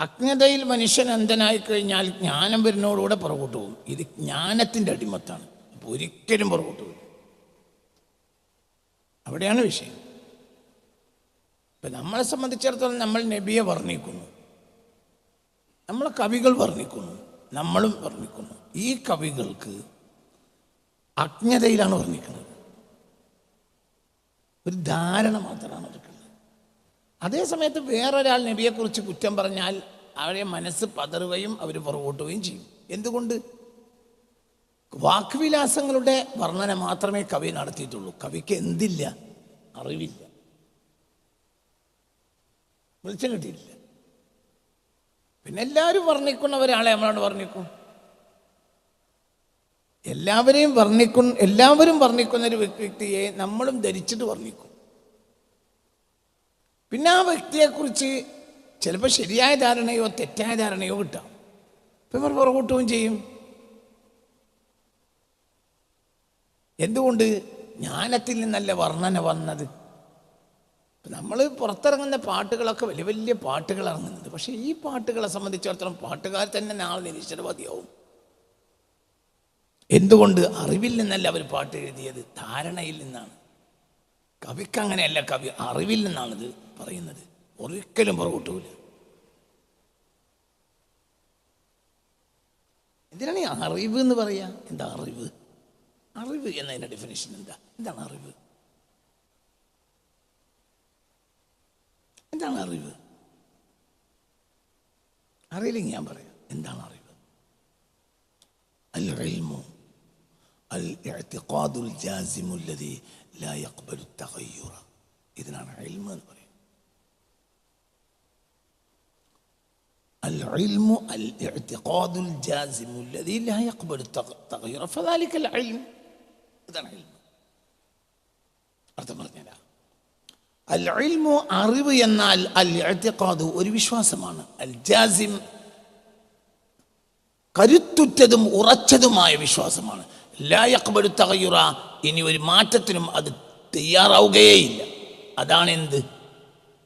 അജ്ഞതയിൽ മനുഷ്യൻ അന്ധനായി കഴിഞ്ഞാൽ ജ്ഞാനം വരുന്നതോടുകൂടെ പുറകോട്ട് പോകും. ഇത് ജ്ഞാനത്തിന്റെ അടിമത്താണ്. അപ്പോൾ ഒരിക്കലും പുറകോട്ട് പോകും അവിടെയാണ് വിഷയം. ഇപ്പം നമ്മളെ സംബന്ധിച്ചിടത്തോളം നമ്മൾ നബിയെ വർണിക്കുന്നു. നമ്മളെ കവികൾ വർണിക്കുന്നു. നമ്മളും വർണിക്കുന്നു. ഈ കവികൾക്ക് അജ്ഞതയിലാണ് വർണിക്കുന്നത്. ഒരു ധാരണ മാത്രമാണ് അതേ സമയത്ത് വേറൊരാൾ നബിയെക്കുറിച്ച് കുറ്റം പറഞ്ഞാൽ അവരെ മനസ്സ് പതറുകയും അവർ പുറകോട്ടുകയും ചെയ്യും. എന്തുകൊണ്ട്? വാക്വിലാസങ്ങളുടെ വർണന മാത്രമേ കവി നടത്തിയിട്ടുള്ളൂ. കവിക്ക് എന്തില്ല? അറിവില്ല. വെളിച്ചം കിട്ടിയിട്ടില്ല. പിന്നെ എല്ലാവരും വർണിക്കുന്ന ഒരാളെ നമ്മളോട് വർണിക്കും. എല്ലാവരെയും വർണിക്കുന്ന എല്ലാവരും വർണിക്കുന്ന ഒരു വ്യക്തിയെ നമ്മളും ധരിച്ചിട്ട് വർണിക്കും. പിന്നെ ആ വ്യക്തിയെക്കുറിച്ച് ചിലപ്പോൾ ശരിയായ ധാരണയോ തെറ്റായ ധാരണയോ കിട്ടാം. ഇപ്പം ഇവർ പുറകോട്ടുകയും ചെയ്യും. എന്തുകൊണ്ട് ജ്ഞാനത്തിൽ നിന്നല്ല വർണന വന്നത്? നമ്മൾ പുറത്തിറങ്ങുന്ന പാട്ടുകളൊക്കെ വലിയ വലിയ പാട്ടുകൾ ഇറങ്ങുന്നുണ്ട് പക്ഷേ ഈ പാട്ടുകളെ സംബന്ധിച്ചിടത്തോളം പാട്ടുകാർ തന്നെ നാളെ നിരീശ്വരവാദിയാവും. എന്തുകൊണ്ട് അറിവിൽ നിന്നല്ല അവർ പാട്ട് എഴുതിയത് ധാരണയിൽ നിന്നാണ്. കവിക്ക് അങ്ങനെയല്ല കവി. അറിവിൽ നിന്നാണിത്. പറയുന്നത്. ഒരിക്കലും പുറകോട്ടൂല എന്തിനാണ് ഈ അറിവ് എന്ന് പറയാ? എന്താ അറിവ്? അറിവ് എന്നതിന്റെ ഡെഫിനേഷൻ എന്താ? എന്താണ് അറിവ്? എന്താണ് അറിവ്? അറിയില്ലെങ്കിൽ ഞാൻ പറയാം. എന്താണ് അറിവ്? അൽ റെയിൽമോ അൽ ജാസിമുല്ലതി ലാ യഖ്ബലു തഗയ്യുറ ഇതിനാണ് റെയിൽമ എന്ന് പറയുന്നത്. العلم الاعتقاد الجازم الذي لا يقبل التغير فذلك العلم ഇതാണ് علم അർത്ഥം പറഞ്ഞാൽ അൽ ഇൽമു അറിവ് എന്നാൽ അൽ ഇഅ്തിഖാദ് ഒരു വിശ്വാസമാണ് അൽ ജാസിം കരുത്തുറ്റതും ഉറച്ചതുമായ വിശ്വാസമാണ് ലാ യഖ്ബലു തഗയ്യുറ ഇനി ഒരു മാറ്റത്തിനും അത് തയ്യാറാവുകയേയില്ല അതാണ് എന്ത്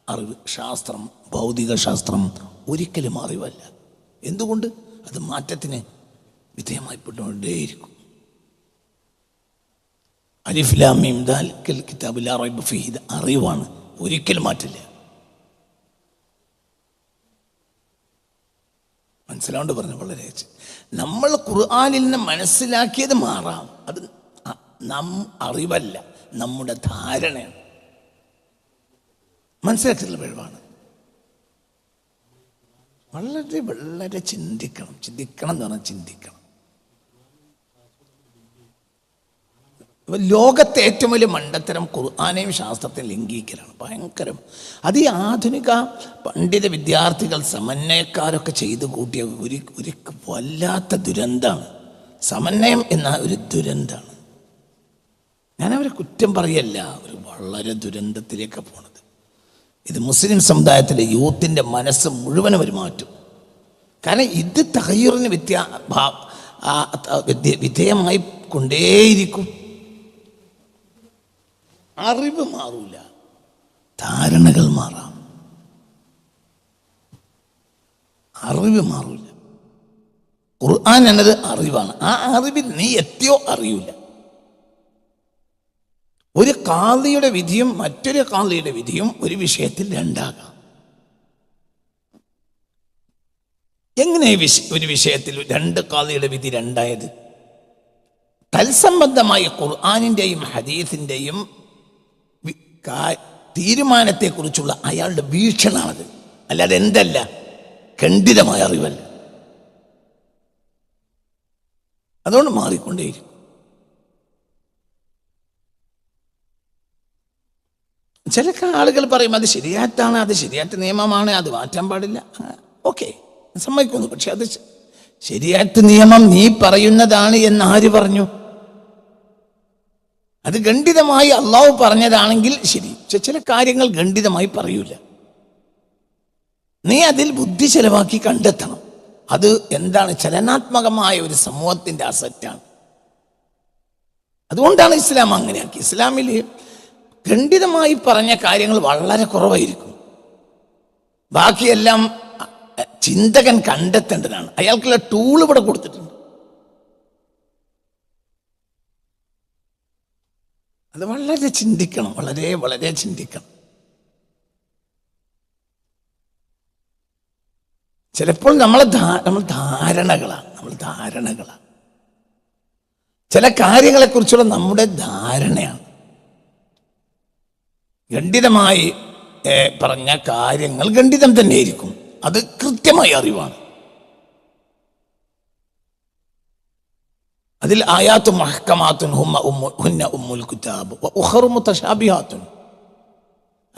അറിവ് ശാസ്ത്രം ഭൗതിക ശാസ്ത്രം ഒരിക്കലും അറിവല്ല. എന്തുകൊണ്ട്? അത് മാറ്റത്തിന് വിധേയമായിപ്പെട്ടുകൊണ്ടേയിരിക്കും അലിഫ്ലാമീം ഫീഹി അറിവാണ്. ഒരിക്കലും മാറ്റില്ല. മനസ്സിലാണ്ട് പറഞ്ഞു വളരെ നമ്മൾ ഖുർആാനിൽ നിന്ന് മനസ്സിലാക്കിയത് മാറാം. അത് നാം നം അറിവല്ല. നമ്മുടെ ധാരണയാണ്. മനസ്സിലാക്കിയിട്ടുള്ള കഴിവാണ് വളരെ വളരെ ചിന്തിക്കണം. ചിന്തിക്കണം എന്ന് പറഞ്ഞാൽ ചിന്തിക്കണം. ലോകത്തെ ഏറ്റവും വലിയ മണ്ടത്തരം ഖുർആാനെയും ശാസ്ത്രത്തെ ലംഘിക്കലാണ്. ഭയങ്കരം. അത് ഈ ആധുനിക പണ്ഡിത വിദ്യാർത്ഥികൾ സമന്വയക്കാരൊക്കെ ചെയ്തു കൂട്ടിയ ഒരു ഒരു വല്ലാത്ത ദുരന്തമാണ് സമന്വയം എന്ന ഒരു ദുരന്തമാണ് ഞാനവരെ കുറ്റം പറയല്ല. ഒരു വളരെ ദുരന്തത്തിലേക്ക് പോണത്. ഇത് മുസ്ലിം സമുദായത്തിലെ യൂത്തിന്റെ മനസ്സ് മുഴുവൻ ഒരു മാറ്റും. കാരണം ഇത് തഹയ്യൂറിന് വ്യത്യാ വിധേയമായി കൊണ്ടേയിരിക്കും. അറിവ് മാറൂല. ധാരണകൾ മാറാം. അറിവ് മാറൂല. ഖുർആൻ എന്നത് അറിവാണ്. ആ അറിവിൽ നീ എത്തിയോ അറിയൂല. ഒരു കാന്തിയുടെ വിധിയും മറ്റൊരു കാന്തിയുടെ വിധിയും ഒരു വിഷയത്തിൽ രണ്ടാകാം. എങ്ങനെ ഒരു വിഷയത്തിൽ രണ്ട് കാന്തിയുടെ വിധി രണ്ടായത്? തൽസംബന്ധമായ ഖുർആാനിന്റെയും ഹദീസിന്റെയും തീരുമാനത്തെക്കുറിച്ചുള്ള അയാളുടെ വീക്ഷണമാണത്. അല്ലാതെ എന്തല്ല? ഖണ്ഡിതമായ അറിവല്ല. അതുകൊണ്ട് മാറിക്കൊണ്ടേയിരിക്കും. ചില ആളുകൾ പറയും അത് ശരിയാറ്റാണ് അത് ശരിയാറ്റ നിയമമാണ് അത് മാറ്റാൻ പാടില്ല. ഓക്കെ സമ്മതിക്കുന്നു പക്ഷെ അത് ശരിയായിട്ട് നിയമം നീ പറയുന്നതാണ് എന്ന് ആര് പറഞ്ഞു? അത് ഖണ്ഡിതമായി അള്ളാഹു പറഞ്ഞതാണെങ്കിൽ ശരി പക്ഷെ ചില കാര്യങ്ങൾ ഖണ്ഡിതമായി പറയൂല. നീ അതിൽ ബുദ്ധി ചെലവാക്കി കണ്ടെത്തണം. അത് എന്താണ് ചലനാത്മകമായ ഒരു സമൂഹത്തിന്റെ അസറ്റാണ് അതുകൊണ്ടാണ് ഇസ്ലാം അങ്ങനെയാക്കി. ഇസ്ലാമിൽ ഖണ്ഡിതമായി പറഞ്ഞ കാര്യങ്ങൾ വളരെ കുറവായിരിക്കും. ബാക്കിയെല്ലാം ചിന്തകൻ കണ്ടെത്തേണ്ടതാണ്. അയാൾക്കുള്ള ടൂൾ ഇവിടെ കൊടുത്തിട്ടുണ്ട്. അത് വളരെ ചിന്തിക്കണം വളരെ വളരെ ചിന്തിക്കണം. ചിലപ്പോൾ നമ്മൾ നമ്മൾ ധാരണകളാണ് നമ്മൾ ധാരണകളാണ്. ചില കാര്യങ്ങളെക്കുറിച്ചുള്ള നമ്മുടെ ധാരണയാണ്. ഖണ്ഡിതമായി പറഞ്ഞ കാര്യങ്ങൾ ഖണ്ഡിതം തന്നെയായിരിക്കും. അത് കൃത്യമായ അറിവാണ്. അതിൽ ആയാത്തു മഹക്കമാത്തുൻ ഹുന്ന ഉമ്മുൽ കുറ്റാബ് മുതശാബിഹാത്തുൻ.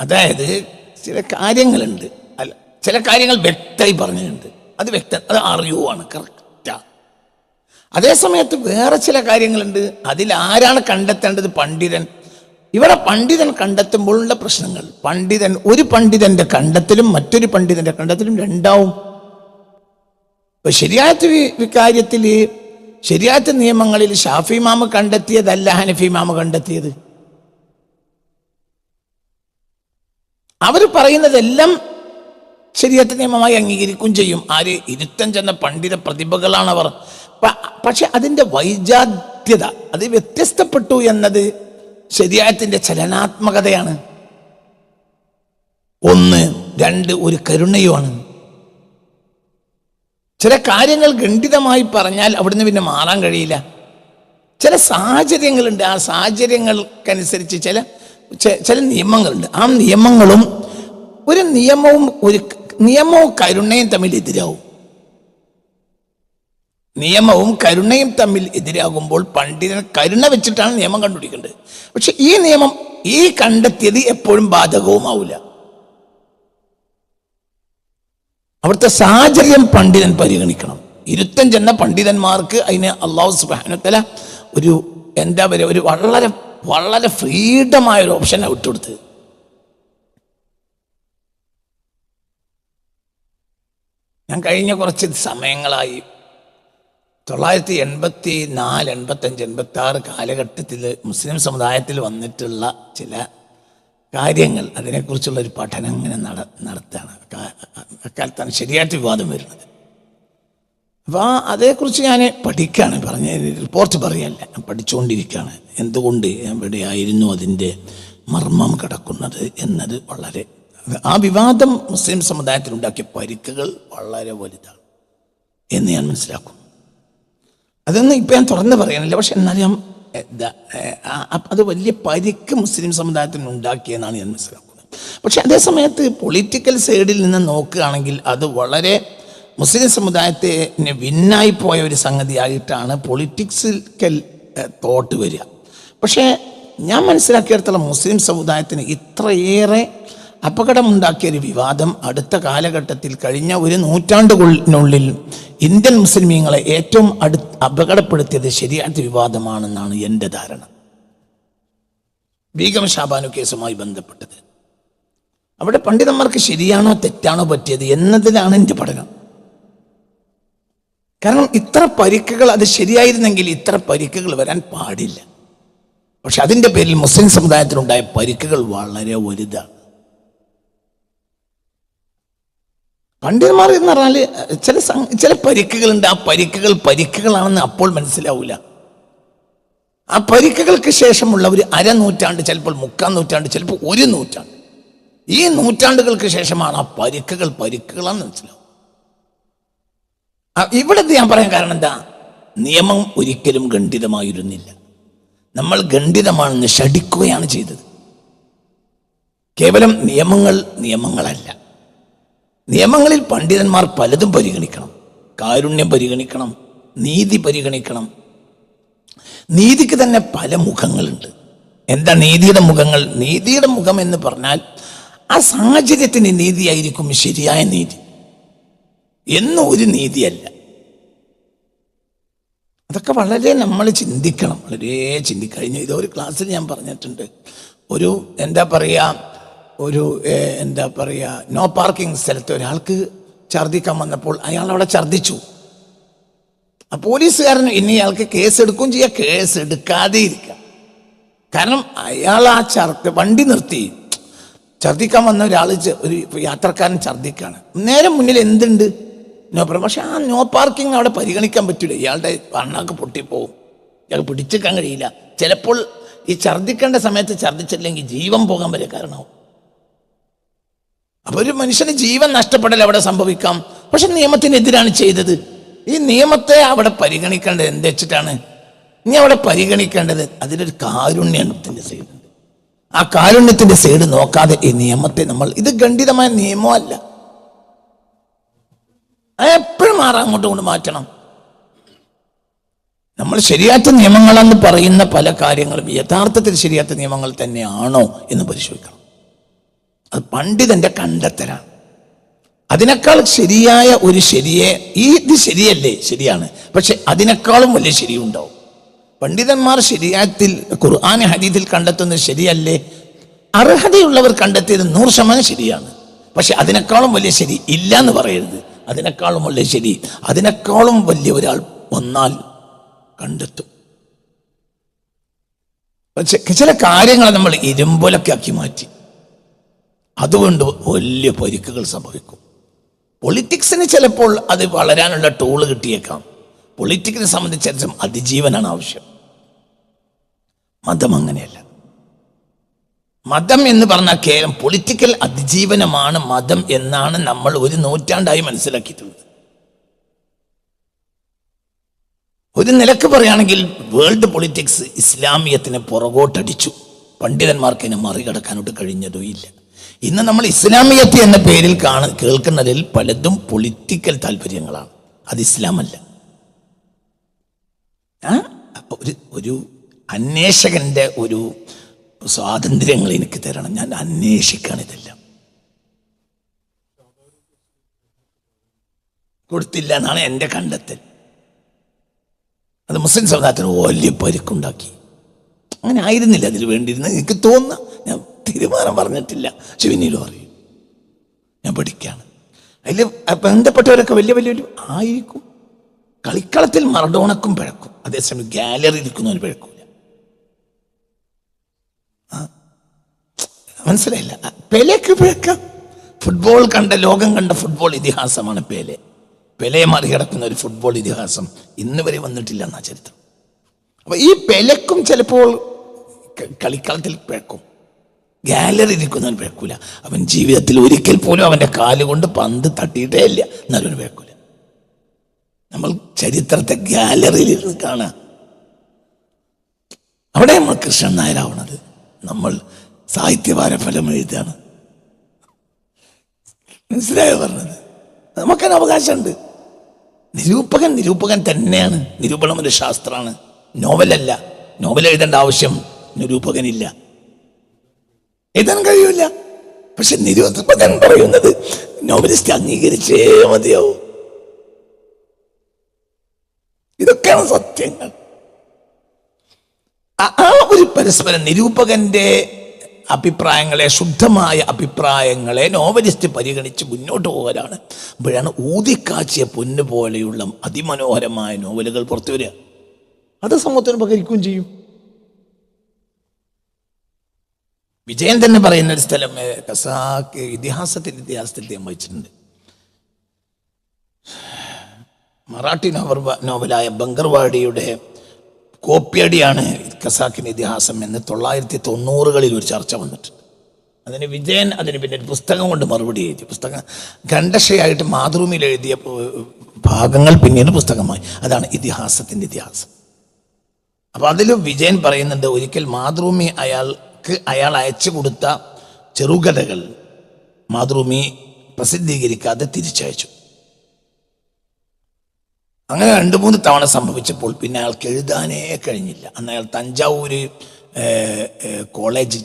അതായത് ചില കാര്യങ്ങളുണ്ട്. അല്ല ചില കാര്യങ്ങൾ വ്യക്തമായി പറഞ്ഞിട്ടുണ്ട്. അത് വ്യക്ത അത് അറിയുവാണ് കറക്റ്റാ അതേ സമയത്ത് വേറെ ചില കാര്യങ്ങളുണ്ട്. അതിൽ ആരാണ് കണ്ടെത്തേണ്ടത്? പണ്ഡിതൻ ഇവിടെ പണ്ഡിതൻ കണ്ടെത്തുമ്പോഴുള്ള പ്രശ്നങ്ങൾ. പണ്ഡിതൻ ഒരു പണ്ഡിതന്റെ കണ്ടെത്തലും മറ്റൊരു പണ്ഡിതന്റെ കണ്ടെത്തലും രണ്ടാവും. ഇപ്പൊ ശരിയാത്ത കാര്യത്തിൽ ശരിയാത്ത നിയമങ്ങളിൽ ഷാഫി മാമ കണ്ടെത്തിയതല്ല ഹനഫി മാമ കണ്ടെത്തിയത്. അവർ പറയുന്നതെല്ലാം ശരിയാത്ത നിയമമായി അംഗീകരിക്കുകയും ചെയ്യും. ആര്? ഇരുത്തം ചെന്ന പണ്ഡിത പ്രതിഭകളാണ് അവർ പ- പക്ഷെ അതിന്റെ വൈജാത്യത അത് വ്യത്യസ്തപ്പെട്ടു എന്നത് ശരിയായത്തിന്റെ ചലനാത്മകതയാണ്. ഒന്ന് രണ്ട് ഒരു കരുണയുമാണ്. ചില കാര്യങ്ങൾ ഖണ്ഡിതമായി പറഞ്ഞാൽ അവിടുന്ന് പിന്നെ മാറാൻ കഴിയില്ല. ചില സാഹചര്യങ്ങളുണ്ട്. ആ സാഹചര്യങ്ങൾക്കനുസരിച്ച് ചില ചില നിയമങ്ങളുണ്ട്. ആ നിയമങ്ങളും ഒരു നിയമവും ഒരു നിയമവും കരുണയും തമ്മിൽ എതിരാവും. നിയമവും കരുണയും തമ്മിൽ എതിരാകുമ്പോൾ പണ്ഡിതൻ കരുണ വെച്ചിട്ടാണ് നിയമം കണ്ടുപിടിക്കേണ്ടത്. പക്ഷെ ഈ നിയമം ഈ കണ്ടെത്തിയത് എപ്പോഴും ബാധകവുമാവില്ല. അവിടുത്തെ സാഹചര്യം പണ്ഡിതൻ പരിഗണിക്കണം. ഇരുത്തം ചെന്ന പണ്ഡിതന്മാർക്ക് അതിന് അള്ളാഹു സുബാനത്തല ഒരു എന്താ പറയുക ഒരു വളരെ വളരെ ഫ്രീഡമായ ഒരു ഓപ്ഷനാണ് വിട്ടുകൊടുത്തത്. ഞാൻ കഴിഞ്ഞ കുറച്ച് സമയങ്ങളായി തൊള്ളായിരത്തി എൺപത്തി നാല് എൺപത്തഞ്ച് എൺപത്തി ആറ് കാലഘട്ടത്തിൽ മുസ്ലിം സമുദായത്തിൽ വന്നിട്ടുള്ള ചില കാര്യങ്ങൾ അതിനെക്കുറിച്ചുള്ള ഒരു പഠനം ഇങ്ങനെ നട നടത്താണ്. അക്കാലത്താണ് ശരിയായിട്ട് വിവാദം വരുന്നത്. അപ്പോൾ അതേക്കുറിച്ച് ഞാൻ പഠിക്കുകയാണ് പറഞ്ഞ റിപ്പോർട്ട് പറയല്ല. പഠിച്ചുകൊണ്ടിരിക്കുകയാണ്. എന്തുകൊണ്ട് എവിടെയായിരുന്നു അതിന്റെ മർമ്മം കിടക്കുന്നത് എന്നത് വളരെ ആ വിവാദം മുസ്ലിം സമുദായത്തിലുണ്ടാക്കിയ പരിക്കുകൾ വളരെ വലുതാണ് എന്ന് ഞാൻ മനസ്സിലാക്കും അതൊന്നും ഇപ്പം ഞാൻ തുറന്ന് പറയാനില്ല. പക്ഷെ എന്നാലും ഞാൻ അത് വലിയ പരിക്ക് മുസ്ലിം സമുദായത്തിന് ഉണ്ടാക്കിയെന്നാണ് ഞാൻ മനസ്സിലാക്കുന്നത്. പക്ഷെ അതേ സമയത്ത് പൊളിറ്റിക്കൽ സൈഡിൽ നിന്ന് നോക്കുകയാണെങ്കിൽ അത് വളരെ മുസ്ലിം സമുദായത്തെ വിന്നായി പോയ ഒരു സംഗതിയായിട്ടാണ് പൊളിറ്റിക്സിക്കൽ തോട്ട് വരിക. പക്ഷേ ഞാൻ മനസ്സിലാക്കിയിടത്തോളം മുസ്ലിം സമുദായത്തിന് ഇത്രയേറെ അപകടമുണ്ടാക്കിയ ഒരു വിവാദം അടുത്ത കാലഘട്ടത്തിൽ കഴിഞ്ഞ ഒരു നൂറ്റാണ്ടുകളിനുള്ളിൽ ഇന്ത്യൻ മുസ്ലിമീങ്ങളെ ഏറ്റവും അടു അപകടപ്പെടുത്തിയത് ശരിയാത്ത വിവാദമാണെന്നാണ് എന്റെ ധാരണ. ബീഗം ഷാബാനു കേസുമായി ബന്ധപ്പെട്ടത്. അവിടെ പണ്ഡിതന്മാർക്ക് ശരിയാണോ തെറ്റാണോ പറ്റിയത് എന്നതിലാണ് എന്റെ പഠനം. കാരണം ഇത്ര പരിക്കുകൾ അത് ശരിയായിരുന്നെങ്കിൽ ഇത്ര പരിക്കുകൾ വരാൻ പാടില്ല. പക്ഷെ അതിന്റെ പേരിൽ മുസ്ലിം സമുദായത്തിനുണ്ടായ പരിക്കുകൾ വളരെ വലുതാണ്. പണ്ഡിതന്മാർ എന്ന് പറഞ്ഞാൽ ചില ചില പരിക്കുകളുണ്ട്. ആ പരിക്കുകൾ പരിക്കുകളാണെന്ന് അപ്പോൾ മനസ്സിലാവില്ല ആ പരിക്കുകൾക്ക് ശേഷമുള്ള ഒരു അരനൂറ്റാണ്ട് ചിലപ്പോൾ മുക്കാൽ നൂറ്റാണ്ട് ചിലപ്പോൾ ഒരു നൂറ്റാണ്ട്. ഈ നൂറ്റാണ്ടുകൾക്ക് ശേഷമാണ് ആ പരിക്കുകൾ പരിക്കുകളാണെന്ന് മനസ്സിലാവും ഇവിടെ ഞാൻ പറയാൻ കാരണം എന്താ? നിയമം ഒരിക്കലും ഖണ്ഡിതമായിരുന്നില്ല. നമ്മൾ ഖണ്ഡിതമാണെന്ന് ഷടിക്കുകയാണ് ചെയ്തത്. കേവലം നിയമങ്ങൾ നിയമങ്ങളല്ല. നിയമങ്ങളിൽ പണ്ഡിതന്മാർ പലതും പരിഗണിക്കണം. കാരുണ്യം പരിഗണിക്കണം. നീതി പരിഗണിക്കണം. നീതിക്ക് തന്നെ പല മുഖങ്ങളുണ്ട്. എന്താ നീതിയുടെ മുഖങ്ങൾ? നീതിയുടെ മുഖം എന്ന് പറഞ്ഞാൽ ആ സാഹചര്യത്തിന് നീതിയായിരിക്കും ശരിയായ നീതി. എന്നും ഒരു നീതിയല്ല. അതൊക്കെ വളരെ നമ്മൾ ചിന്തിക്കണം. വളരെ ചിന്തിക്കഴിഞ്ഞു ഇതൊരു ക്ലാസ്സിൽ ഞാൻ പറഞ്ഞിട്ടുണ്ട്. ഒരു എന്താ പറയുക ഒരു എന്താ പറയുക നോ പാർക്കിംഗ് സ്ഥലത്ത് ഒരാൾക്ക് ഛർദ്ദിക്കാൻ വന്നപ്പോൾ അയാൾ അവിടെ ഛർദ്ദിച്ചു. ആ പോലീസുകാരൻ ഇനി അയാൾക്ക് കേസ് എടുക്കുകയും ചെയ്യാം കേസ് എടുക്കാതെ ഇരിക്കാം. കാരണം അയാൾ ആ ചർത്ത് വണ്ടി നിർത്തി. ഛർദ്ദിക്കാൻ വന്ന ഒരാൾ ഒരു യാത്രക്കാരൻ ഛർദ്ദിക്കാണ്. നേരെ മുന്നിൽ എന്തുണ്ട്? നോ പറയും പക്ഷെ ആ നോ പാർക്കിംഗ് അവിടെ പരിഗണിക്കാൻ പറ്റില്ല ഇയാളുടെ വണ്ണാക്ക് പൊട്ടിപ്പോവും. ഇയാൾ പിടിച്ചെടുക്കാൻ കഴിയില്ല. ചിലപ്പോൾ ഈ ഛർദ്ദിക്കേണ്ട സമയത്ത് ഛർദ്ദിച്ചില്ലെങ്കിൽ ജീവൻ പോകാൻ വരെ കാരണമാവും. അപ്പൊ ഒരു മനുഷ്യന് ജീവൻ നഷ്ടപ്പെടൽ അവിടെ സംഭവിക്കാം. പക്ഷെ നിയമത്തിനെതിരാണ് ചെയ്തത്. ഈ നിയമത്തെ അവിടെ പരിഗണിക്കേണ്ടത് എന്ത് വെച്ചിട്ടാണ്? ഇനി അവിടെ പരിഗണിക്കേണ്ടത് അതിലൊരു കാരുണ്യത്തിന്റെ സൈഡ്. ആ കാരുണ്യത്തിന്റെ സൈഡ് നോക്കാതെ ഈ നിയമത്തെ നമ്മൾ ഇത് ഖണ്ഡിതമായ നിയമമല്ല. എപ്പോഴും മാറാൻ അങ്ങോട്ടും കൊണ്ട് മാറ്റണം. നമ്മൾ ശരിയാത്ത നിയമങ്ങളെന്ന് പറയുന്ന പല കാര്യങ്ങളും യഥാർത്ഥത്തിൽ ശരിയാത്ത നിയമങ്ങൾ തന്നെയാണോ എന്ന് പരിശോധിക്കണം. അത് പണ്ഡിതന്റെ കണ്ടെത്തലാണ്. അതിനേക്കാൾ ശരിയായ ഒരു ശരിയെ ഈ ഇത് ശരിയല്ലേ? ശരിയാണ്. പക്ഷെ അതിനേക്കാളും വലിയ ശരിയുണ്ടാവും. പണ്ഡിതന്മാർ ശരിയായത്തിൽ ഖുർആൻ ഹദീദിൽ കണ്ടെത്തുന്നത് ശരിയല്ലേ? അർഹതയുള്ളവർ കണ്ടെത്തിയത് നൂറ് ശതമാനം ശരിയാണ്. പക്ഷെ അതിനേക്കാളും വലിയ ശരി ഇല്ല എന്ന് പറയരുത്. അതിനേക്കാളും വലിയ ശരി അതിനേക്കാളും വലിയ ഒരാൾ വന്നാൽ കണ്ടെത്തും. പക്ഷെ ചില കാര്യങ്ങളെ നമ്മൾ ഇരുമ്പൊലൊക്കെ ആക്കി മാറ്റി. അതുകൊണ്ട് വലിയ പരിക്കുകൾ സംഭവിക്കും. പൊളിറ്റിക്സിന് ചിലപ്പോൾ അത് വളരാനുള്ള ടൂൾ കിട്ടിയേക്കാം. പൊളിറ്റിക്സിനെ സംബന്ധിച്ചിടത്തോളം അതിജീവനാണ് ആവശ്യം. മതം അങ്ങനെയല്ല. മതം എന്ന് പറഞ്ഞാൽ കേവലം പൊളിറ്റിക്കൽ അതിജീവനമാണ് മതം എന്നാണ് നമ്മൾ ഒരു നൂറ്റാണ്ടായി മനസ്സിലാക്കിയിട്ടുള്ളത്. ഒരു നിലയ്ക്ക് പറയുകയാണെങ്കിൽ വേൾഡ് പൊളിറ്റിക്സ് ഇസ്ലാമിയത്തിനെ പുറകോട്ടടിച്ചു. പണ്ഡിതന്മാർക്ക് ഇതിനെ മറികടക്കാനോട്ട് കഴിഞ്ഞതും ഇല്ല. ഇന്ന് നമ്മൾ ഇസ്ലാമിയത്ത് എന്ന പേരിൽ കാണ കേൾക്കുന്നതിൽ പലതും പൊളിറ്റിക്കൽ താല്പര്യങ്ങളാണ്. അത് ഇസ്ലാമല്ല. ഒരു ഒരു അന്വേഷകന്റെ ഒരു സ്വാതന്ത്ര്യങ്ങൾ എനിക്ക് തരണം. ഞാൻ അന്വേഷിക്കുകയാണ് ഇതെല്ലാം. കൊടുത്തില്ല എന്നാണ് എന്റെ കണ്ടെത്തൽ. അത് മുസ്ലിം സമുദായത്തിന് വലിയ പരിക്കുണ്ടാക്കി. അങ്ങനെ ആയിരുന്നില്ല. അതിൽ വേണ്ടിയിരുന്നത് എനിക്ക് തോന്നുന്ന. ഞാൻ തീരുമാനം പറഞ്ഞിട്ടില്ല. പക്ഷെ പറയും ഞാൻ പഠിക്കുകയാണ് അതിൽ ബന്ധപ്പെട്ടവരൊക്കെ വലിയ വലിയ വലിയ ആയിരിക്കും. കളിക്കളത്തിൽ മറഡോണക്കും പിഴക്കും. അതേസമയം ഗാലറി ഇരിക്കുന്നവന് പിഴക്കൂല. മനസ്സിലായില്ല. പെലയ്ക്ക് പിഴക്കാം. ഫുട്ബോൾ കണ്ട ലോകം കണ്ട ഫുട്ബോൾ ഇതിഹാസമാണ് പെലെ. പെലയെ മറികടക്കുന്ന ഒരു ഫുട്ബോൾ ഇതിഹാസം ഇന്ന് വരെ വന്നിട്ടില്ല എന്നാ ചരിത്രം. അപ്പൊ ഈ പെലക്കും ചിലപ്പോൾ കളിക്കളത്തിൽ പിഴക്കും. ഗാലറി നിൽക്കുന്നവൻ വെക്കൂല അവൻ ജീവിതത്തിൽ ഒരിക്കൽ പോലും അവന്റെ കാലുകൊണ്ട് പന്ത് തട്ടിയിട്ടേ ഇല്ല. എന്നാലും അവന് പിഴക്കൂല നമ്മൾ ചരിത്രത്തെ ഗാലറിയിൽ കാണാം. അവിടെ നമ്മൾ കൃഷ്ണൻ നായരാവണത്. നമ്മൾ സാഹിത്യവാര ഫലം എഴുതാണ് മനസ്സിലായോ പറഞ്ഞത്? നമുക്കതിന് അവകാശമുണ്ട്. നിരൂപകൻ നിരൂപകൻ തന്നെയാണ്. നിരൂപണം ഒരു ശാസ്ത്രമാണ്. നോവലല്ല. നോവൽ എഴുതേണ്ട ആവശ്യം നിരൂപകനില്ല. എഴുതാൻ കഴിയൂല. പക്ഷെ നിരൂപകൻ പറയുന്നത് നോവലിസ്റ്റ് അംഗീകരിച്ചേ മതിയാവും. ഇതൊക്കെയാണ് സത്യങ്ങൾ. ആ- ഒരു പരസ്പര നിരൂപകന്റെ അഭിപ്രായങ്ങളെ ശുദ്ധമായ അഭിപ്രായങ്ങളെ നോവലിസ്റ്റ് പരിഗണിച്ച് മുന്നോട്ട് പോകാനാണ് അപ്പോഴാണ് ഊതിക്കാച്ചിയ പൊന്നു പോലെയുള്ള അതിമനോഹരമായ നോവലുകൾ പുറത്തു വരിക അത് സമൂഹത്തിന് ഉപകരിക്കുകയും ചെയ്യും. വിജയൻ തന്നെ പറയുന്ന ഒരു സ്ഥലം കസാക്ക് ഇതിഹാസത്തിന്റെ ഇതിഹാസത്തിൽ ഞാൻ വായിച്ചിട്ടുണ്ട്. മറാഠി നോവൽ നോവലായ ബംഗർവാടിയുടെ കോപ്പിയടിയാണ് ഖസാക്കിന് ഇതിഹാസം എന്ന് തൊള്ളായിരത്തി തൊണ്ണൂറുകളിൽ ഒരു ചർച്ച വന്നിട്ടുണ്ട്. അതിന് വിജയൻ അതിന് പിന്നെ ഒരു പുസ്തകം കൊണ്ട് മറുപടി എഴുതി. പുസ്തകം ഖണ്ഡശയായിട്ട് മാതൃഭൂമിയിൽ എഴുതിയ ഭാഗങ്ങൾ പിന്നീട് പുസ്തകമായി. അതാണ് ഇതിഹാസത്തിന്റെ ഇതിഹാസം. അപ്പോൾ അതിൽ വിജയൻ പറയുന്നുണ്ട് ഒരിക്കൽ മാതൃഭൂമി അയാൾക്ക് അയാൾ അയച്ചു കൊടുത്ത ചെറുകഥകൾ മാതൃഭൂമി പ്രസിദ്ധീകരിക്കാതെ തിരിച്ചയച്ചു. അങ്ങനെ രണ്ട് മൂന്ന് തവണ സംഭവിച്ചപ്പോൾ പിന്നെ അയാൾക്ക് എഴുതാനേ കഴിഞ്ഞില്ല. അന്ന് അയാൾ തഞ്ചാവൂര് കോളേജ്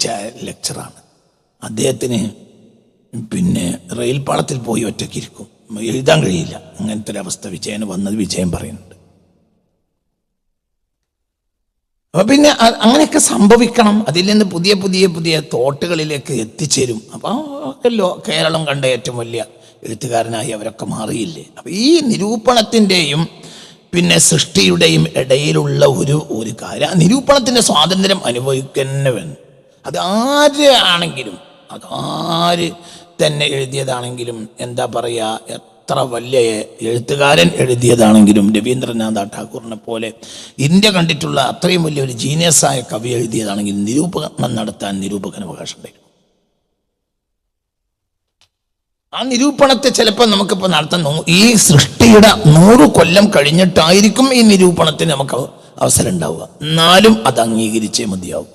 ലെക്ചറാണ്. അദ്ദേഹത്തിന് പിന്നെ റെയിൽ പാളത്തിൽ പോയി ഒറ്റയ്ക്കിരിക്കും എഴുതാൻ കഴിയില്ല. അങ്ങനത്തെ ഒരു അവസ്ഥ വിജയന് വന്നത് വിജയം പറയുന്നുണ്ട്. അപ്പൊ പിന്നെ അങ്ങനെയൊക്കെ സംഭവിക്കണം. അതിൽ നിന്ന് പുതിയ പുതിയ പുതിയ തോട്ടുകളിലേക്ക് എത്തിച്ചേരും. അപ്പോൾ കേരളം കണ്ട ഏറ്റവും വലിയ എഴുത്തുകാരനായി അവരൊക്കെ മാറിയില്ലേ? അപ്പൊ ഈ നിരൂപണത്തിന്റെയും പിന്നെ സൃഷ്ടിയുടെയും ഇടയിലുള്ള ഒരു ഒരു കാര്യം. ആ നിരൂപണത്തിന്റെ സ്വാതന്ത്ര്യം അനുഭവിക്കുന്നവൻ. വേണം അത് ആര് ആണെങ്കിലും അതാര് തന്നെ എഴുതിയതാണെങ്കിലും എന്താ പറയുക എത്ര വലിയ എഴുത്തുകാരൻ എഴുതിയതാണെങ്കിലും രവീന്ദ്രനാഥ ടാക്കൂറിനെ പോലെ ഇന്ത്യ കണ്ടിട്ടുള്ള അത്രയും വലിയൊരു ജീനിയസായ കവി എഴുതിയതാണെങ്കിലും നിരൂപണം നടത്താൻ നിരൂപകന് അവകാശമുണ്ടായിരുന്നു ആ നിരൂപണത്തെ ചിലപ്പോൾ നമുക്കിപ്പോൾ നടത്താൻ ഈ സൃഷ്ടിയുടെ നൂറ് കൊല്ലം കഴിഞ്ഞിട്ടായിരിക്കും ഈ നിരൂപണത്തിന് നമുക്ക് അവസരം ഉണ്ടാവുക എന്നാലും അത് അംഗീകരിച്ചേ മതിയാവും.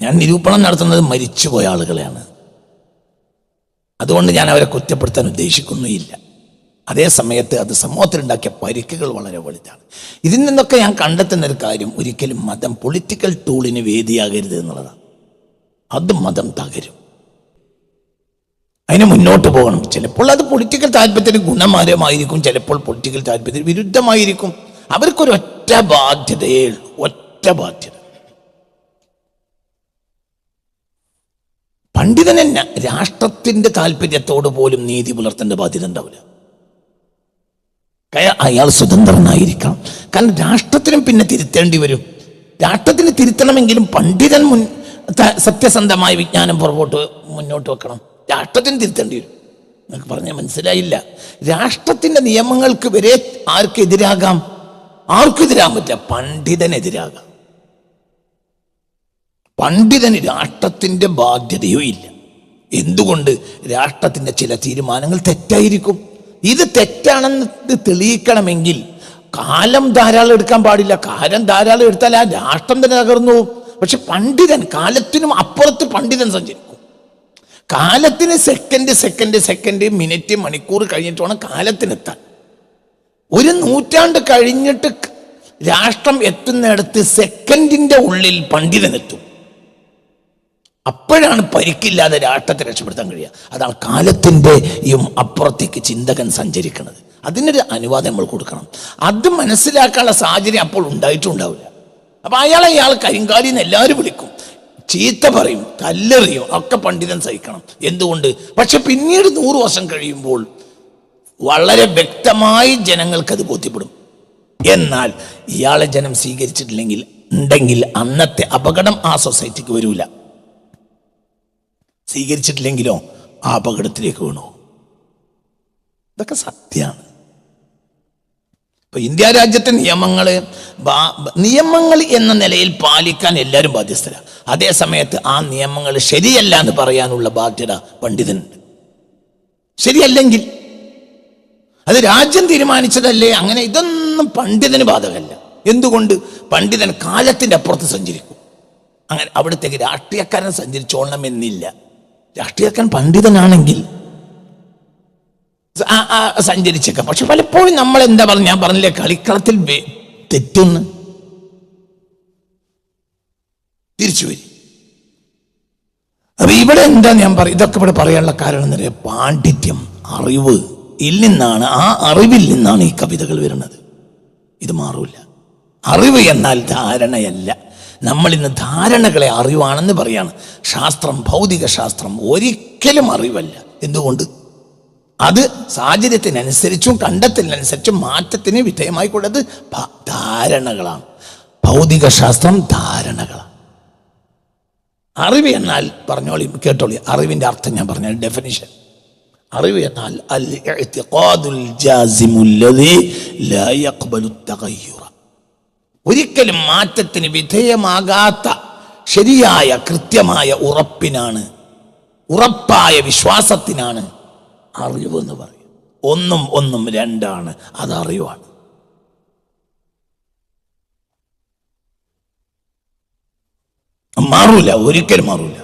ഞാൻ നിരൂപണം നടത്തുന്നത് മരിച്ചുപോയ ആളുകളെയാണ്. അതുകൊണ്ട് ഞാൻ അവരെ കുറ്റപ്പെടുത്താൻ ഉദ്ദേശിക്കുന്നുമില്ല. അതേ സമയത്ത് അത് സമൂഹത്തിലുണ്ടാക്കിയ പരിക്കുകൾ വളരെ വലുതാണ്. ഇതിൽ നിന്നൊക്കെ ഞാൻ കണ്ടെത്തുന്ന ഒരു കാര്യം ഒരിക്കലും മതം പൊളിറ്റിക്കൽ ടൂളിന് വേദിയാകരുത് എന്നുള്ളതാണ്. അത് മതം തകരും. അതിന് മുന്നോട്ട് പോകണം. ചിലപ്പോൾ അത് പൊളിറ്റിക്കൽ താല്പര്യത്തിന് ഗുണമാരമായിരിക്കും ചിലപ്പോൾ പൊളിറ്റിക്കൽ താല്പര്യത്തിന് വിരുദ്ധമായിരിക്കും. അവർക്കൊരു ഒറ്റ ബാധ്യതയേ ഉള്ളൂ. ഒറ്റ ബാധ്യത. പണ്ഡിതന് തന്നെ രാഷ്ട്രത്തിന്റെ താല്പര്യത്തോട് പോലും നീതി പുലർത്തേണ്ട ബാധ്യത ഉണ്ടാവില്ല. അയാൾ സ്വതന്ത്രനായിരിക്കണം. കാരണം രാഷ്ട്രത്തിനും പിന്നെ തിരുത്തേണ്ടി വരും. രാഷ്ട്രത്തിന് തിരുത്തണമെങ്കിലും പണ്ഡിതൻ മുൻ സത്യസന്ധമായ വിജ്ഞാനം പുറകോട്ട് മുന്നോട്ട് വെക്കണം. രാഷ്ട്രത്തിന് തിരുത്തേണ്ടി വരും. നിങ്ങൾക്ക് പറഞ്ഞാൽ മനസ്സിലായില്ല. രാഷ്ട്രത്തിന്റെ നിയമങ്ങൾക്ക് വരെ ആർക്കെതിരാകാം? ആർക്കെതിരാകാൻ പറ്റില്ല പണ്ഡിതനെതിരാകാം. പണ്ഡിതന് രാഷ്ട്രത്തിന്റെ ബാധ്യതയോ ഇല്ല. എന്തുകൊണ്ട് രാഷ്ട്രത്തിന്റെ ചില തീരുമാനങ്ങൾ തെറ്റായിരിക്കും? ഇത് തെറ്റാണെന്ന് തെളിയിക്കണമെങ്കിൽ കാലം ധാരാളം എടുക്കാൻ പാടില്ല. കാലം ധാരാളം എടുത്താൽ ആ രാഷ്ട്രം തന്നെ തകർന്നു പോകും. പക്ഷെ പണ്ഡിതൻ കാലത്തിനും അപ്പുറത്ത് പണ്ഡിതൻ സഞ്ചരിക്കും. കാലത്തിന് സെക്കൻഡ് സെക്കൻഡ് സെക്കൻഡ് മിനിറ്റ് മണിക്കൂർ കഴിഞ്ഞിട്ട് വേണം കാലത്തിനെത്താൻ. ഒരു നൂറ്റാണ്ട് കഴിഞ്ഞിട്ട് രാഷ്ട്രം എത്തുന്നിടത്ത് സെക്കൻഡിന്റെ ഉള്ളിൽ പണ്ഡിതനെത്തും അപ്പോഴാണ് പരിക്കില്ലാതെ രാഷ്ട്രത്തെ രക്ഷപ്പെടുത്താൻ കഴിയുക. അതാണ് കാലത്തിന്റെയും അപ്പുറത്തേക്ക് ചിന്തകൻ സഞ്ചരിക്കുന്നത്. അതിനൊരു അനുവാദം നമ്മൾ കൊടുക്കണം. അത് മനസ്സിലാക്കാനുള്ള സാഹചര്യം അപ്പോൾ ഉണ്ടായിട്ടുണ്ടാവില്ല. അപ്പം അയാളെ അയാൾ കരിങ്കാലിന്ന് എല്ലാവരും വിളിക്കും. ചീത്ത പറയും കല്ലെറിയും ഒക്കെ പണ്ഡിതൻ സഹിക്കണം. എന്തുകൊണ്ട്? പക്ഷെ പിന്നീട് നൂറ് വർഷം കഴിയുമ്പോൾ വളരെ വ്യക്തമായി ജനങ്ങൾക്കത് ബോധ്യപ്പെടും. എന്നാൽ ഇയാളെ ജനം സ്വീകരിച്ചിട്ടില്ലെങ്കിൽ ഉണ്ടെങ്കിൽ അന്നത്തെ അപകടം ആ സൊസൈറ്റിക്ക് വരൂല. സ്വീകരിച്ചിട്ടില്ലെങ്കിലോ ആ അപകടത്തിലേക്ക് വീണു. ഇതൊക്കെ സത്യമാണ്. ഇപ്പൊ ഇന്ത്യ രാജ്യത്തെ നിയമങ്ങൾ നിയമങ്ങൾ എന്ന നിലയിൽ പാലിക്കാൻ എല്ലാവരും ബാധ്യസ്ഥരാണ് അതേ സമയത്ത് ആ നിയമങ്ങൾ ശരിയല്ല എന്ന് പറയാനുള്ള ബാധ്യത പണ്ഡിതനുണ്ട്. ശരിയല്ലെങ്കിൽ അത് രാജ്യം തീരുമാനിച്ചതല്ലേ? അങ്ങനെ ഇതൊന്നും പണ്ഡിതന് ബാധകമല്ല. എന്തുകൊണ്ട്? പണ്ഡിതൻ കാലത്തിന്റെ അപ്പുറത്ത് സഞ്ചരിക്കും. അങ്ങനെ അവിടത്തേക്ക് രാഷ്ട്രീയക്കാരൻ സഞ്ചരിച്ചോളണം എന്നില്ല രാഷ്ട്രീയക്കാരൻ പണ്ഡിതനാണെങ്കിൽ സഞ്ചരിച്ചേക്കാം. പക്ഷെ പലപ്പോഴും നമ്മൾ എന്താ പറഞ്ഞ? ഞാൻ പറഞ്ഞില്ലേ കളിക്കളത്തിൽ തെറ്റുന്ന് തിരിച്ചു വരും. അപ്പൊ ഇവിടെ എന്താ ഞാൻ പറയും ഇതൊക്കെ ഇവിടെ പറയാനുള്ള കാരണം എന്ന് പറയാം പാണ്ഡിത്യം അറിവ് ഇൽ നിന്നാണ് ആ അറിവിൽ നിന്നാണ് ഈ കവിതകൾ വരുന്നത്. ഇത് മാറൂല. അറിവ് എന്നാൽ ധാരണയല്ല. നമ്മൾ ഇന്ന് ധാരണകളെ അറിവാണെന്ന് പറയാണ്. ശാസ്ത്രം ഭൗതിക ശാസ്ത്രം ഒരിക്കലും അറിവല്ല. എന്തുകൊണ്ട്? അത് സാഹചര്യത്തിനനുസരിച്ചും കണ്ടെത്തലിനനുസരിച്ചും മാറ്റത്തിന് വിധേയമായിക്കൊണ്ടത് ഭ- ധാരണകളാണ്. ഭൗതിക ശാസ്ത്രം ധാരണകളാണ്. അറിവ് എന്നാൽ പറഞ്ഞോളി കേട്ടോളി അറിവിന്റെ അർത്ഥം ഞാൻ പറഞ്ഞ ഡെഫിനിഷൻ അറിവ് എന്നാൽ അൽ ലദീ ലാ യഖ്ബലു തഗയ്യുറ ഒരിക്കലും മാറ്റത്തിന് വിധേയമാകാത്ത ശരിയായ കൃത്യമായ ഉറപ്പിനാണ് ഉറപ്പായ വിശ്വാസത്തിനാണ് അറിവ് എന്ന് പറയും ഒന്നും ഒന്നും രണ്ടാണ് അത് അറിവാണ് മാറൂല ഒരിക്കലും മാറൂല.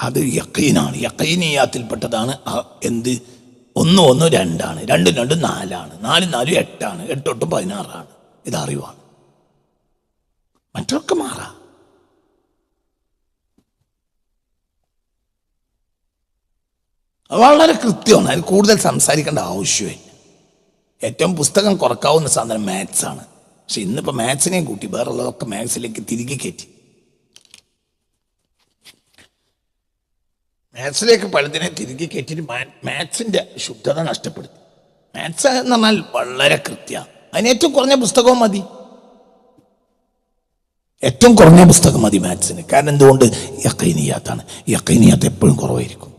അത് യക്കീനാണ്. യക്കീനീയാത്തിൽപ്പെട്ടതാണ് എന്ത് ഒന്ന് ഒന്ന് രണ്ടാണ്. രണ്ടും രണ്ടും നാലാണ്. നാലും നാലും എട്ടാണ്. എട്ടൊട്ടും പതിനാറാണ്. ഇത് അറിവാണ്. മറ്റൊക്കെ മാറാം. വളരെ കൃത്യമാണ്. അതിൽ കൂടുതൽ സംസാരിക്കേണ്ട ആവശ്യമില്ല. ഏറ്റവും പുസ്തകം കുറക്കാവുന്ന സാധനം മാത്സാണ് പക്ഷെ ഇന്നിപ്പോൾ മാത്സിനെയും കൂട്ടി വേറുള്ളതൊക്കെ മാത്സിലേക്ക് തിരികെ കയറ്റി. മാത്സിലേക്ക് പലതിനെ തിരികെ കയറ്റിയിട്ട് മാത്സിന്റെ ശുദ്ധത നഷ്ടപ്പെടുത്തി. മാത്സ് എന്ന് പറഞ്ഞാൽ വളരെ കൃത്യ. അതിന് ഏറ്റവും കുറഞ്ഞ പുസ്തകവും മതി. ഏറ്റവും കുറഞ്ഞ പുസ്തകം മതി മാത്സിന്. കാരണം എന്തുകൊണ്ട്? യക്കൈനിയാത്താണ് യക്കൈനിയാത്ത് എപ്പോഴും കുറവായിരിക്കും.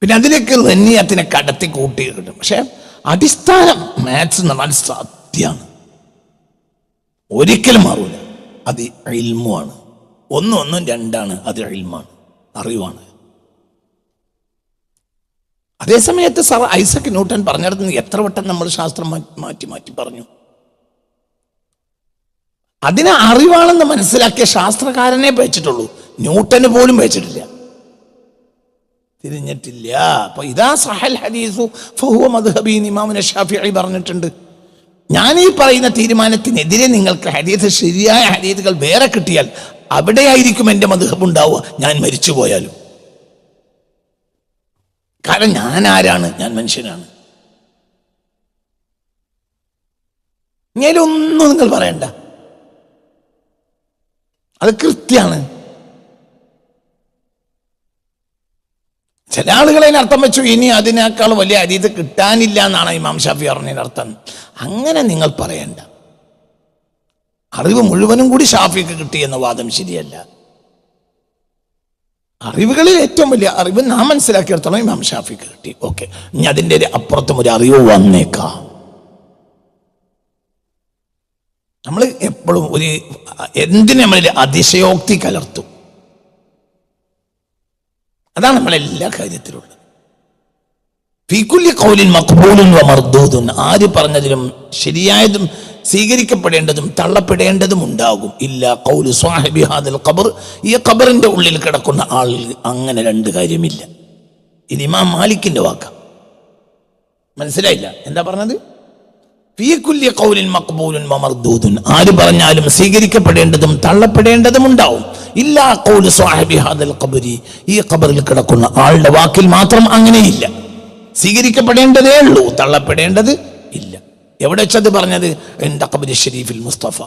പിന്നെ അതിലേക്ക് നെന്നിയത്തിനെ കടത്തി കൂട്ടി കിട്ടും പക്ഷെ അടിസ്ഥാനം മാത്സ് എന്ന് പറഞ്ഞാൽ സത്യമാണ്. ഒരിക്കലും മാറൂല. അത് ഇൽമുമാണ് ഒന്നും ഒന്നും രണ്ടാണ് അത് ഇൽമാണ് അറിവാണ്. അതേസമയത്ത് സർ ഐസക് ന്യൂട്ടൻ പറഞ്ഞിടത്ത് എത്ര വട്ടം നമ്മൾ ശാസ്ത്രം മാറ്റി മാറ്റി പറഞ്ഞു. അതിനെ അറിവാണെന്ന് മനസ്സിലാക്കിയ ശാസ്ത്രകാരനെ വെച്ചിട്ടുള്ളൂ ന്യൂട്ടന് പോലും വെച്ചിട്ടില്ല തിരിഞ്ഞിട്ടില്ല. അപ്പൊ ഇതാ സഹൽ ഹദീസു ഫഹുവ മദ്ഹബി ഷാഫിഈ പറഞ്ഞിട്ടുണ്ട്. ഞാൻ ഈ പറയുന്ന തീരുമാനത്തിനെതിരെ നിങ്ങൾക്ക് ഹദീസ് ശരിയായ ഹദീസുകൾ വേറെ കിട്ടിയാൽ അവിടെയായിരിക്കും എന്റെ മധുഹബ് ഉണ്ടാവുക ഞാൻ മരിച്ചു പോയാലും കാരണം ഞാൻ ആരാണ്? ഞാൻ മനുഷ്യനാണ്. ഇങ്ങനെയൊന്നും നിങ്ങൾ പറയണ്ട. അത് കൃത്യാണ്. ചില ആളുകൾ അതിന് അർത്ഥം വെച്ചു ഇനി അതിനേക്കാൾ വലിയ അരീത് കിട്ടാനില്ല എന്നാണ് ഇമാം ഷാഫി പറഞ്ഞതിന് അർത്ഥം അങ്ങനെ നിങ്ങൾ പറയണ്ട. അറിവ് മുഴുവനും കൂടി ഷാഫിക്ക് കിട്ടിയെന്ന വാദം ശരിയല്ല. അറിവുകളിൽ ഏറ്റവും വലിയ അറിവ് നാം മനസ്സിലാക്കിയിടത്തോളം ഇമാം ഷാഫിക്ക് കിട്ടി. ഓക്കെ. ഇനി അതിന്റെ ഒരു അപ്പുറത്തും ഒരു അറിവ് വന്നേക്കാം. നമ്മൾ എപ്പോഴും ഒരു എന്തിനു നമ്മളിൽ അതിശയോക്തി കലർത്തും? അതാണ് നമ്മളെല്ലാ കാര്യത്തിലുള്ളത്. ഫീക്കുല്യ കൗലിൻ മക്ബൂലും ആര് പറഞ്ഞതിലും ശരിയായതും സ്വീകരിക്കപ്പെടേണ്ടതും തള്ളപ്പെടേണ്ടതും ഉണ്ടാകും. ഇല്ല കൗലു സ്വാഹിബി ഹാദൽ ഖബർ. ഈ ഖബറിന്റെ ഉള്ളിൽ കിടക്കുന്ന ആൾ അങ്ങനെ രണ്ട് കാര്യമില്ല. ഇത് ഇമാം മാലിക്കിന്റെ വാക്ക. മനസ്സിലായില്ല? എന്താ പറഞ്ഞത്? ഫീകുല്യ കൗലിൻ മക്ബൂലുൻ മമർദൂദുൻ ആര് പറഞ്ഞാലും സ്വീകരിക്കപ്പെടേണ്ടതും തള്ളപ്പെടേണ്ടതും ഉണ്ടാവും. ഇല്ലാ കൗലു സ്വാഹിബി ഹാദൽ ഖബരി. ഈ ഖബറിൽ കിടക്കുന്ന ആളുടെ വാക്കിൽ മാത്രം അങ്ങനെയില്ല. സ്വീകരിക്കപ്പെടേണ്ടതേ ഉള്ളൂ തള്ളപ്പെടേണ്ടത് ഇല്ല. എവിടെ വെച്ചത് പറഞ്ഞത്? എന്റെ ഖബരി ഷെരീഫിൽ മുസ്തഫ.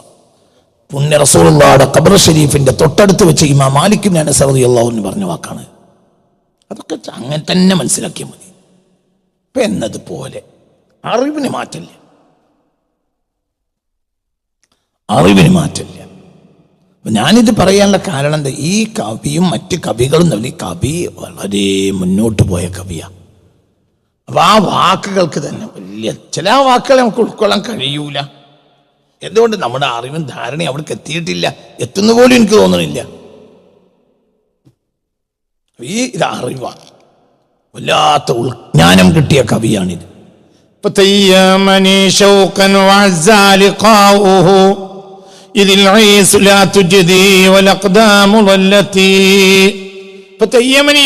പുണ്യ റസൂലുള്ളാടെ ഖബർ ഷരീഫിന്റെ തൊട്ടടുത്ത് വെച്ച് ഇമാ മാലിക്കും ഞാൻ സൗദി എന്ന് പറഞ്ഞ വാക്കാണ്. അതൊക്കെ അങ്ങനെ തന്നെ മനസ്സിലാക്കിയാൽ മതി. ഇപ്പൊ എന്നതുപോലെ അറിവിന് മാറ്റല്ല. അറിവിന് മാറ്റല്ല. ഞാനിത് പറയാനുള്ള കാരണം എന്താ? ഈ കവിയും മറ്റ് കവികളും തമ്മിൽ കവി വളരെ മുന്നോട്ട് പോയ കവിയാണ് അപ്പൊ ആ വാക്കുകൾക്ക് തന്നെ വലിയ ചില വാക്കുകൾ നമുക്ക് ഉൾക്കൊള്ളാൻ കഴിയൂല. എന്തുകൊണ്ട് നമ്മുടെ അറിവും ധാരണയും അവിടേക്ക് എത്തിയിട്ടില്ല? എത്തുന്ന പോലും എനിക്ക് തോന്നണില്ല. ഈ ഇത് അറിവാണ് വല്ലാത്ത ഉൾജ്ഞാനം കിട്ടിയ കവിയാണിത്.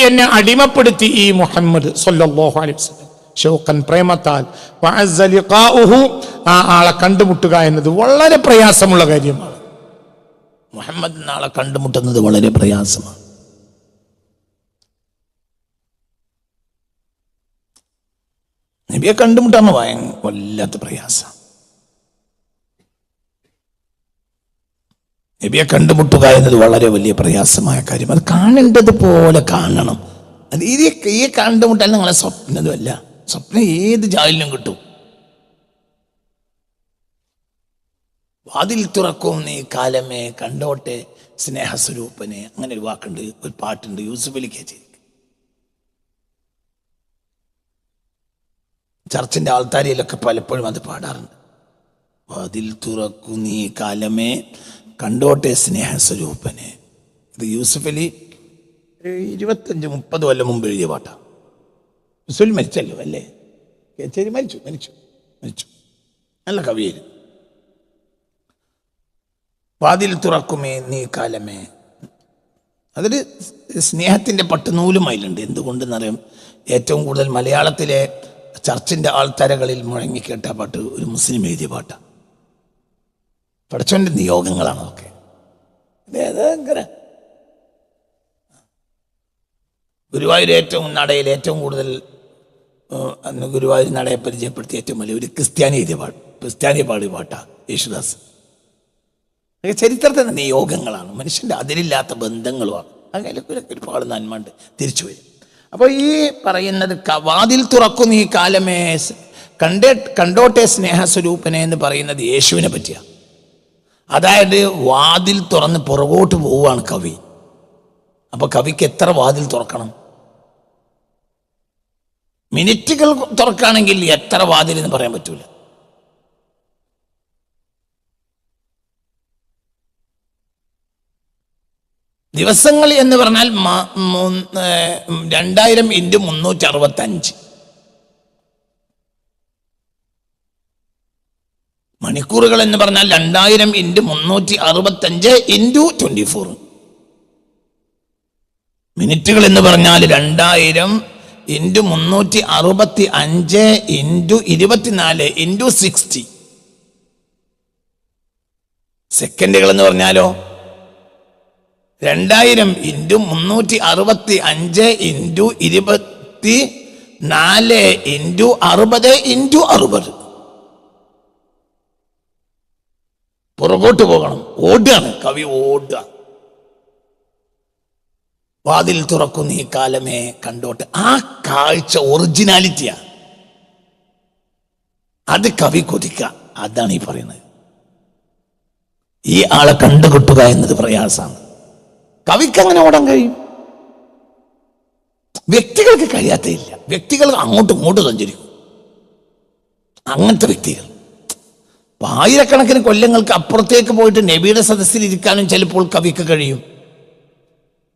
എന്നെ അടിമപ്പെടുത്തി ഈ മുഹമ്മദ് സൊല്ലാഹു അലൈഹി വസല്ലം. ഷൗക്കൻ പ്രേമത്താൽ. ആ ആളെ കണ്ടുമുട്ടുക എന്നത് വളരെ പ്രയാസമുള്ള കാര്യമാണ്. മുഹമ്മദ് ആളെ കണ്ടുമുട്ടുന്നത് വളരെ പ്രയാസമാണ്. നബിയെ കണ്ടുമുട്ടാന്ന് ഭയ വല്ലാത്ത പ്രയാസം. നബിയെ കണ്ടുമുട്ടുക എന്നത് വളരെ വലിയ പ്രയാസമായ കാര്യം. അത് കാണേണ്ടത് പോലെ കാണണം. അത് ഈ കണ്ടുമുട്ടാൻ നിങ്ങളെ സ്വപ്നതുമല്ല സ്വപ്നം ഏത് ജാലിനും കിട്ടും. വാതിൽ തുറക്കും നീ കാലമേ കണ്ടോട്ടെ സ്നേഹസ്വരൂപനെ. അങ്ങനെ ഒരു വാക്കുണ്ട് ഒരു പാട്ടുണ്ട് യൂസുഫ് അലി ചെയ്ത് ചർച്ചിന്റെ ആൾത്താരിയിലൊക്കെ പലപ്പോഴും അത് പാടാറുണ്ട്. വാതിൽ തുറക്കു നീ കാലമേ കണ്ടോട്ടെ സ്നേഹസ്വരൂപനെ. ഇത് യൂസുഫ് അലി ഒരു ഇരുപത്തഞ്ച് മുപ്പത് കൊല്ലം മുമ്പ് എഴുതിയ പാട്ടാണ്. യൂസുഫ് മരിച്ചല്ലോ അല്ലേ? കേച്ചേരി മരിച്ചു മരിച്ചു മരിച്ചു. നല്ല കവിയായിരുന്നു. വാതിൽ തുറക്കുമേ നീ കാലമേ. അതൊരു സ്നേഹത്തിന്റെ പട്ടുനൂലും അതിലുണ്ട് എന്തുകൊണ്ടെന്നറിയാം? ഏറ്റവും കൂടുതൽ മലയാളത്തിലെ ചർച്ചിന്റെ ആൾത്തരകളിൽ മുഴങ്ങിക്കേട്ട പാട്ട് ഒരു മുസ്ലിം എഴുതിയ പാട്ടാണ് പഠിച്ചവന്റെ നിയോഗങ്ങളാണ് അതൊക്കെ. ഭയങ്കര ഗുരുവായൂർ ഏറ്റവും നടയിൽ ഏറ്റവും കൂടുതൽ അന്ന് ഗുരുവായൂർ നടയെ പരിചയപ്പെടുത്തിയ ഏറ്റവും വലിയ ഒരു ക്രിസ്ത്യാനി എഴുതിയ പാട്ട് ക്രിസ്ത്യാനി പാടിയ പാട്ടാണ് യേശുദാസ് ചരിത്രത്തിൽ തന്നെ യോഗങ്ങളാണ് മനുഷ്യന്റെ അതിരില്ലാത്ത ബന്ധങ്ങളുമാണ്. അങ്ങനെ ഒരു- ഒരുപാട് നന്മണ്ട് തിരിച്ചു വരും. അപ്പോൾ ഈ പറയുന്നത് വാതിൽ തുറക്കുന്ന ഈ കാലമേ കണ്ടേ കണ്ടോട്ടെ സ്നേഹസ്വരൂപനെ എന്ന് പറയുന്നത് യേശുവിനെ പറ്റിയാണ്. അതായത് വാതിൽ തുറന്ന് പുറകോട്ട് പോവുകയാണ് കവി. അപ്പോൾ കവിക്ക് എത്ര വാതിൽ തുറക്കണം? മിനിറ്റുകൾ തുറക്കുകയാണെങ്കിൽ എത്ര വാതിൽ എന്ന് പറയാൻ പറ്റൂല. ദിവസങ്ങൾ എന്ന് പറഞ്ഞാൽ രണ്ടായിരം ഇന്റു മുന്നൂറ്റി അറുപത്തി അഞ്ച് മണിക്കൂറുകൾ എന്ന് പറഞ്ഞാൽ രണ്ടായിരം ഇന്റു മുന്നൂറ്റി അറുപത്തി അഞ്ച് ഇന്റു ട്വന്റി ഫോർ. മിനിറ്റുകൾ എന്ന് പറഞ്ഞാൽ രണ്ടായിരം ഇന്റു മുന്നൂറ്റി അറുപത്തി അഞ്ച് ഇന്റു ഇരുപത്തിനാല് ഇന്റു സിക്സ്റ്റി. സെക്കൻഡുകൾ എന്ന് പറഞ്ഞാലോ? രണ്ടായിരം ഇന്റു മുന്നൂറ്റി അറുപത്തി അഞ്ച് ഇന്റു ഇരുപത്തി നാല് ഇന്റു അറുപത് ഇന്റു അറുപത്. പുറകോട്ട് പോകണം. ഓടുകയാണ്. കവി ഓടുക. വാതിൽ തുറക്കുന്ന ഈ കാലമേ കണ്ടോട്ട്. ആ കാഴ്ച ഒറിജിനാലിറ്റിയാ. അത് കവി കൊതിക്ക അതാണ് ഈ പറയുന്നത്. ഈ ആളെ കണ്ടുകിട്ടുക എന്നത് പ്രയാസമാണ്. കവിക്ക് അങ്ങനെ ഓടാൻ കഴിയും. വ്യക്തികൾക്ക് കഴിയാത്തയില്ല വ്യക്തികൾ അങ്ങോട്ടും ഇങ്ങോട്ടും സഞ്ചരിക്കും. അങ്ങനത്തെ വ്യക്തികൾ. ആയിരക്കണക്കിന് കൊല്ലങ്ങൾക്ക് അപ്പുറത്തേക്ക് പോയിട്ട് നബിയുടെ സദസ്സിൽ ഇരിക്കാനും ചിലപ്പോൾ കവിക്ക് കഴിയും.